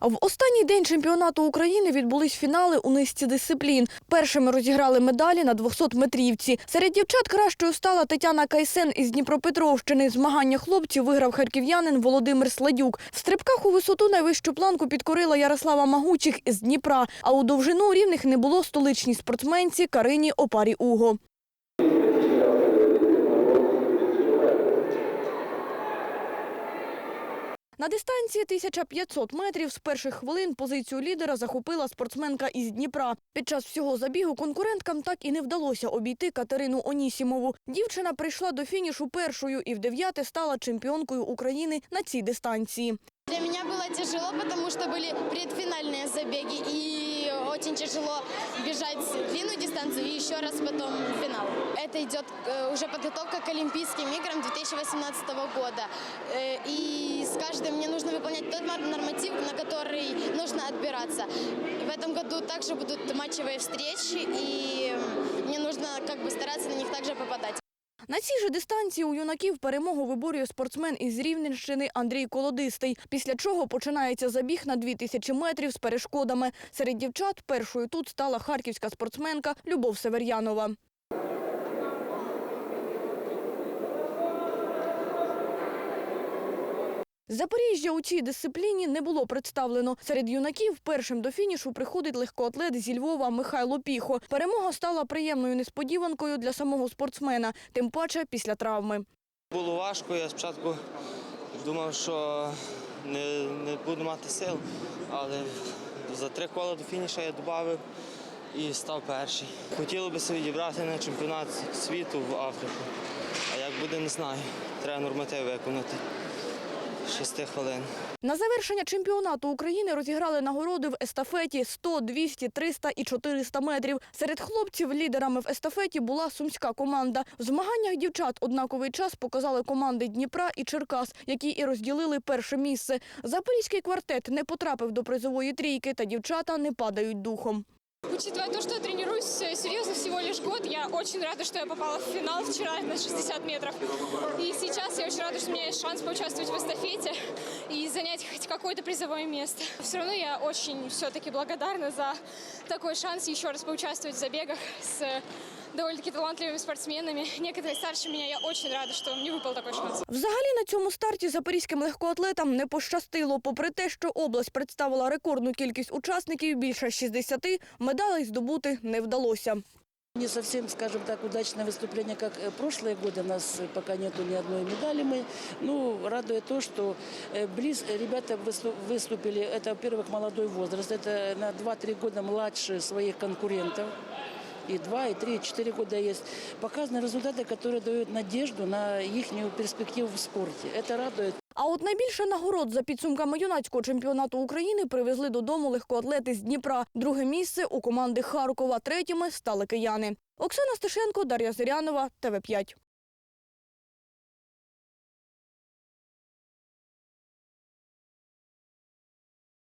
В останній день чемпіонату України відбулись фінали у низці дисциплін. Першими розіграли медалі на 200-метрівці. Серед дівчат кращою стала Тетяна Кайсен із Дніпропетровщини. Змагання хлопців виграв харків'янин Володимир Сладюк. В стрибках у висоту найвищу планку підкорила Ярослава Магучих із Дніпра. А у довжину рівних не було столичній спортсменці Карині Опарі Уго. На дистанції 1500 метрів з перших хвилин позицію лідера захопила спортсменка із Дніпра. Під час всього забігу конкуренткам так і не вдалося обійти Катерину Онісімову. Дівчина прийшла до фінішу першою і в дев'яте стала чемпіонкою України на цій дистанції. Для меня было тяжело, потому что были предфинальные забеги и очень тяжело бежать длинную дистанцию и еще раз потом финал. Это идет э, уже подготовка к Олимпийским играм 2018 года. Э, И с каждым мне нужно выполнять тот ма- норматив, на который нужно отбираться. В этом году также будут матчевые встречи, и мне нужно как бы стараться на них также попадать. На цій же дистанції у юнаків перемогу виборює спортсмен із Рівненщини Андрій Колодистий, після чого починається забіг на 2000 метрів з перешкодами. Серед дівчат першою тут стала харківська спортсменка Любов Север'янова. Запоріжжя у цій дисципліні не було представлено. Серед юнаків першим до фінішу приходить легкоатлет зі Львова Михайло Піхо. Перемога стала приємною несподіванкою для самого спортсмена, тим паче після травми. Було важко, я спочатку думав, що не, не буду мати сил, але за три кола до фініша я додав і став перший. Хотілося б себе відібрати на чемпіонат світу в Африку. А як буде, не знаю. Треба норматив виконати. Шести хвилин. На завершення чемпіонату України розіграли нагороди в естафеті 100, 200, 300 і 400 метрів. Серед хлопців лідерами в естафеті була сумська команда. В змаганнях дівчат однаковий час показали команди Дніпра і Черкас, які і розділили перше місце. Запорізький квартет не потрапив до призової трійки, та дівчата не падають духом Учитывая то, что я тренируюсь э, серьезно всего лишь год, я очень рада, что я попала в финал вчера на 60 метров. И сейчас я очень рада, что у меня есть шанс поучаствовать в эстафете и занять хоть какое-то призовое место. Все равно я очень все-таки благодарна за такой шанс еще раз поучаствовать в забегах с э, довольно-таки талантливыми спортсменами. Некоторые старше меня, я очень рада, что мне выпал такой шанс. Взагалі на цьому старті запорізьким легкоатлетам не пощастило. Попри те, що область представила рекордну кількість учасників, більше 60, медалей здобути не вдалося. Не совсем, скажем так, удачное выступление, как э, прошлые годы. У нас э, пока нету ни одной медали. Мы, ну, радует то, что э, близ, э, ребята высту- выступили. Это, во-первых, молодой возраст. Это на 2-3 года младше своих конкурентов. И 2, и 3, и 4 года есть. Показаны результаты, которые дают надежду на их перспективу в спорте. Это радует. А от найбільше нагород за підсумками юнацького чемпіонату України привезли додому легкоатлети з Дніпра. Друге місце у команди Харкова. Третіми стали кияни. Оксана Стешенко, Дар'я Зирянова, ТВ5.